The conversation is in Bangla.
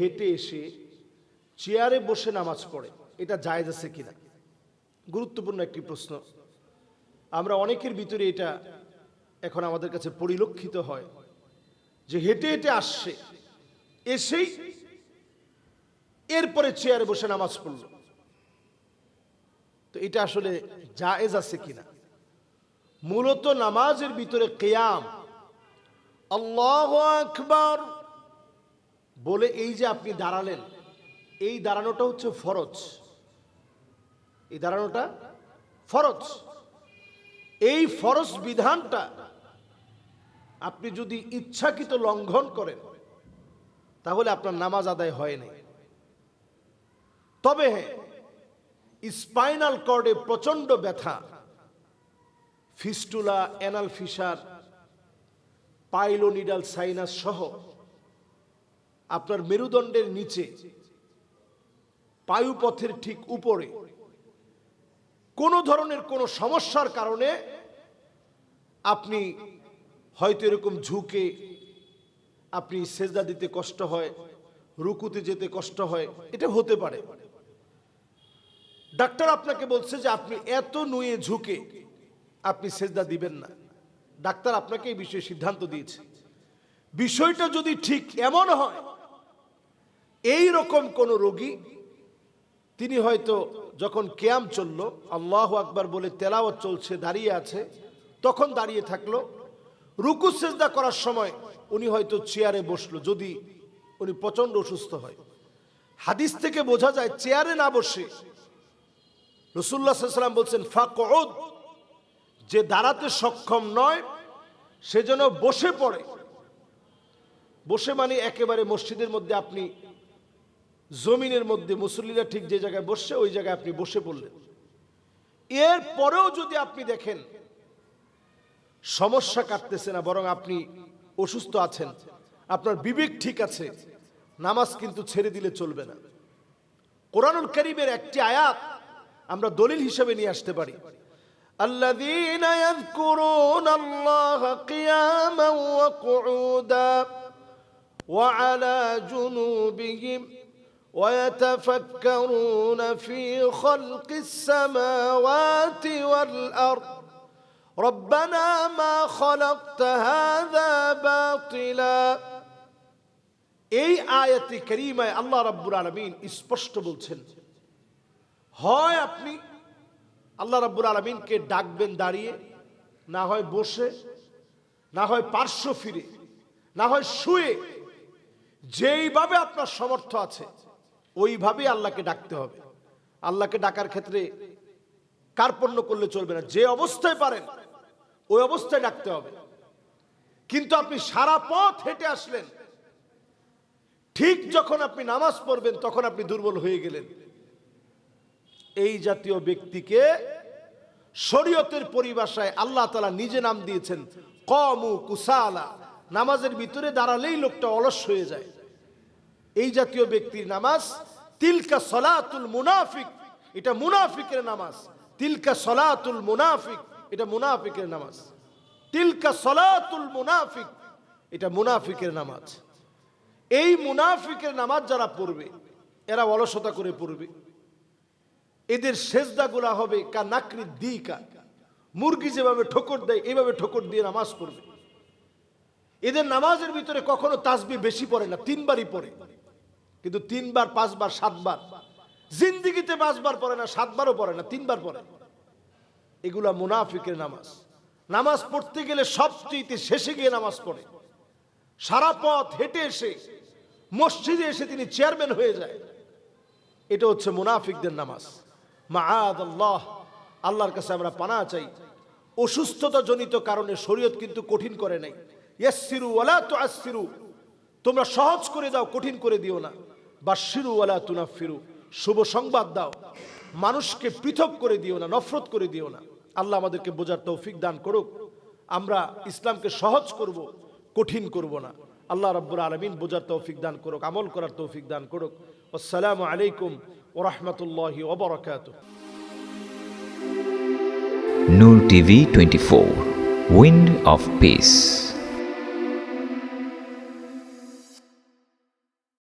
হেঁটে এসে চেয়ারে বসে নামাজ পড়ে। এটা জায়েজ আছে কিনা? গুরুত্বপূর্ণ একটি প্রশ্ন। আমরা অনেকের ভিতরে এটা এখন আমাদের কাছে পরিলক্ষিত হয় যে হেঁটে হেঁটে আসছে, এসেই এরপরে চেয়ারে বসে নামাজ পড়ল। তো এটা আসলে জায়েজ আছে কিনা? মূলত নামাজের ভিতরে কেয়াম, আল্লাহ আকবার বলে এই যে আপনি দাঁড়ালেন, এই দাঁড়ানোটা হচ্ছে ফরজ। এই দাঁড়ানোটা ফরজ। এই ফরজ বিধানটা আপনি যদি ইচ্ছাকৃত লঙ্ঘন করেন, তাহলে আপনার নামাজ আদায় হয় নাই। তবে হ্যাঁ স্পাইনাল কর্ডে প্রচণ্ড ব্যথা, fistula, anal fissure pilonidal sinus সহ আপনার মেরুদণ্ডের নিচে পায়ুপথের ঠিক উপরে, কোনো ধরনের কোনো সমস্যার কারণে আপনি হয়তো এরকম ঝুঁকে, আপনি সেজদা দিতে কষ্ট হয়, রুকুতে যেতে কষ্ট হয়, এটা হতে পারে। ডাক্তার আপনাকে বলছে যে আপনি এত নুয়ে ঝুঁকে আপনি সেজদা দিবেন না। ডাক্তার আপনাকে এই বিষয়ে সিদ্ধান্ত দিয়েছে। বিষয়টা যদি ঠিক এমন হয় এই রকম কোন রোগী, তিনি হয়তো যখন ক্যাম চলল, আল্লাহ আকবার বলে তেলাওয়াত চলছে, দাঁড়িয়ে আছে, তখন দাঁড়িয়ে থাকল। রুকু সেজদা করার সময় উনি হয়তো চেয়ারে বসল, যদি উনি প্রচণ্ড অসুস্থ হয়। হাদিস থেকে বোঝা যায়, চেয়ারে না বসে রসুল্লাহ সাল্লাম বলছেন, ফাকউদ যে দাঁড়াতে সক্ষম নয়, সে যেন বসে পড়ে। বসে মানে একেবারে মসজিদের মধ্যে আপনি জমিনের মধ্যে মুসল্লিরা ঠিক যে জায়গায় বসছে ওই জায়গায় আপনি বসে পড়লেন এর পরেও যদি আপনি দেখেন সমস্যা কাটতেছে না বরং আপনি অসুস্থ আছেন আপনার বিবেক ঠিক আছে নামাজ কিন্তু ছেড়ে দিলে চলবে না কোরআনুল করিমের একটি আয়াত আমরা দলিল হিসেবে নিয়ে আসতে পারি الذين يذكرون الله قياما وقعودا وعلى جنوبهم ويتفكرون في خلق السماوات والأرض ربنا ما خلقت هذا باطلا এই আয়াতে করিমায় আল্লাহ রাব্বুল আলামিন স্পষ্ট বলছেন হয় আপনি আল্লাহ রাব্বুল আলমিনকে ডাকবেন দাঁড়িয়ে না হয় বসে না হয় পার্শ্ব ফিরে না হয় শুয়ে যেইভাবে আপনার সমর্থ আছে ওইভাবেই আল্লাহকে ডাকতে হবে। আল্লাহকে ডাকার ক্ষেত্রে কার্পণ্য করলে চলবে না? যে অবস্থায় পারেন, ওই অবস্থায় ডাকতে হবে। কিন্তু আপনি সারা পথ হেঁটে আসলেন। ঠিক যখন আপনি নামাজ পড়বেন, তখন আপনি দুর্বল হয়ে গেলেন। এই জাতীয় ব্যক্তিকে শরীয়তের পরিভাষায় আল্লাহ তালা নিজে নাম দিয়েছেন, কমু কুসালা। নামাজের ভিতরে দাঁড়ালেই লোকটা অলস হয়ে যায়। এই জাতীয় ব্যক্তির নামাজ, তিলকা সলাতুল মুনাফিক, এটা মুনাফিকের নামাজ। তিলকা সলাতুল মুনাফিক, এটা মুনাফিকের নামাজ। তিলকা সলাতুল মুনাফিক, এটা মুনাফিকের নামাজ। এই মুনাফিকের নামাজ যারা পড়বে, এরা অলসতা করে পড়বে। এদের সেজদাগুলা হবে কা নাকরি দি কা মুরগি যেভাবে ঠোকর দেয়, এইভাবে ঠোকর দিয়ে নামাজ পড়বে। এদের নামাজের ভিতরে কখনো তাসবি বেশি পড়ে না, তিনবারই পড়ে। কিন্তু তিনবার, পাঁচবার, সাতবার। জিন্দিগিতে পাঁচবার পড়ে না, সাতবারও পড়ে না, তিনবার পড়ে। এগুলা মুনাফিকের নামাজ। নামাজ পড়তে গেলে সবচেয়ে শেষে গিয়ে নামাজ পড়ে। সারা পথ হেঁটে এসে, মসজিদে এসে তিনি চেয়ারম্যান হয়ে যায়। এটা হচ্ছে মুনাফিকদের নামাজ। মাআদ আল্লাহ আল্লাহর কাছে আমরা পানা চাই। অসুস্থতা জনিত কারণে শরীয়ত কিন্তু কঠিন করে নাই। ইয়াসসিরু ওয়ালা তুআসসিরু। তোমরা সহজ করে দাও, কঠিন করে দিও না। বা বাশিরু ওয়ালা তুনাফিরু, শুভ সংবাদ দাও। মানুষকে পৃথক করে দিও না, নফরত করে দিও না। আল্লাহ আমাদেরকে বোঝার তৌফিক দান করুক। আমরা ইসলামকে সহজ করব, কঠিন করব না। আল্লাহ রাব্বুল আলমিন বোঝার তৌফিক দান করুক, আমল করার তৌফিক দান করুক। আসসালামু আলাইকুম ও ওরহমতুল্লাহি ওবরাকাতুহ Noor TV 24 Wind of Peace